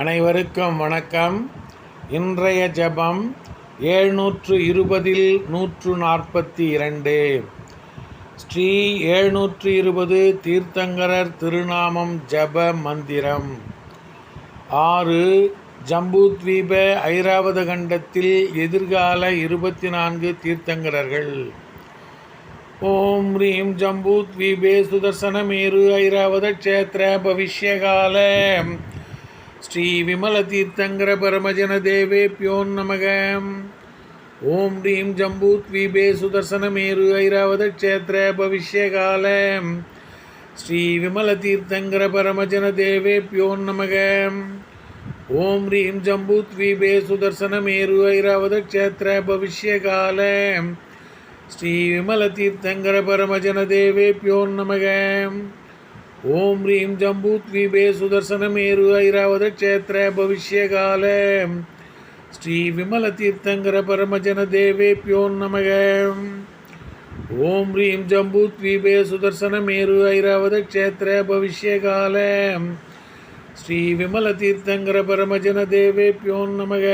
அனைவருக்கும் வணக்கம். இன்றைய ஜெபம் ஏழ்நூற்று இருபதில் நூற்று நாற்பத்தி இரண்டு ஸ்ரீ ஏழ்நூற்று இருபது தீர்த்தங்கரர் திருநாமம் ஜப மந்திரம். ஆறு ஜம்பூத்வீப ஐராவத கண்டத்தில் எதிர்கால இருபத்தி நான்கு தீர்த்தங்கரர்கள். ஓம் ரீம் ஜம்பூத்வீபே சுதர்சனமேரு ஐராவத க்ஷேத்திர பவிஷ்யகால. ஸ்ரீ விமலதீர்த்தங்கர பரமஜன தேவேப்யோ நமக ஓம் ஹ்ரீம் ஜம்பூத்வீபே சுதர்சனமேரு ஐராவத க்ஷேத்திர பவிஷ்யகால ஸ்ரீ விமலதீர்த்தங்கர பரமஜன தேவேப்யோ நமக ஓம் ஹ்ரீம் ஜம்பூத்வீபே சுதர்சனமேரு ஐராவத க்ஷேத்திர பவிஷ்யகால ஸ்ரீ விமலதீர்த்தங்கர பரமஜன தேவேப்யோ நமக ஓம் ஹ்ரீம் ஜம்பூத்வீபே சுதர்சனமேரு ஐராவத க்ஷேத்திர பவிஷ்யகால ஸ்ரீ விமல தீர்த்தங்கர பரமஜன தேவேப்யோ நமக. ஓம் ஹ்ரீம் ஜம்பூத்வீபே சுதர்சனமேரு ஐராவத க்ஷேத்திர பவிஷ்யகால ஸ்ரீ விமல தீர்த்தங்கர பரமஜன தேவேப்யோ நமக.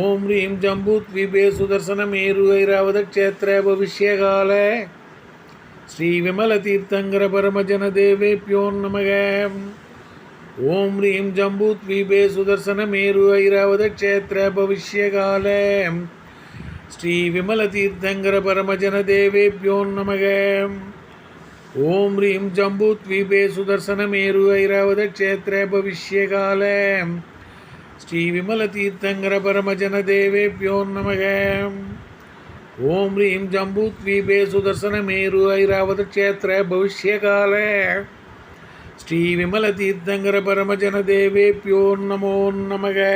ஓம் ஹ்ரீம் ஜம்பூத்வீபே சுதர்சனமேரு ஐராவத க்ஷேத்திர பவிஷ்யகால ஸ்ரீ விமல தீர்த்தங்கர பரமஜன தேவேப்யோ நமக. ஓம் ரீம் சுதர்சன மேரு ஐராவத க்ஷேத்திர பவிஷ்யகால. ஸ்ரீ விமல தீர்த்தங்கர பரமஜன தேவேப்யோ நமக. ஓம் ரீம் சுதர்சன மேரு ஐராவத க்ஷேத்திர பவிஷ்யகால. ஸ்ரீ விமல தீர்த்தங்கர பரமஜன தேவேப்யோ ఓం హ్రీం జంబూద్వీపే సుదర్శన మేరు ఐరావత క్షేత్ర భవిష్యకాలే శ్రీ విమల తీర్థంకర పరమజన దేవేప్యో నమో నమగే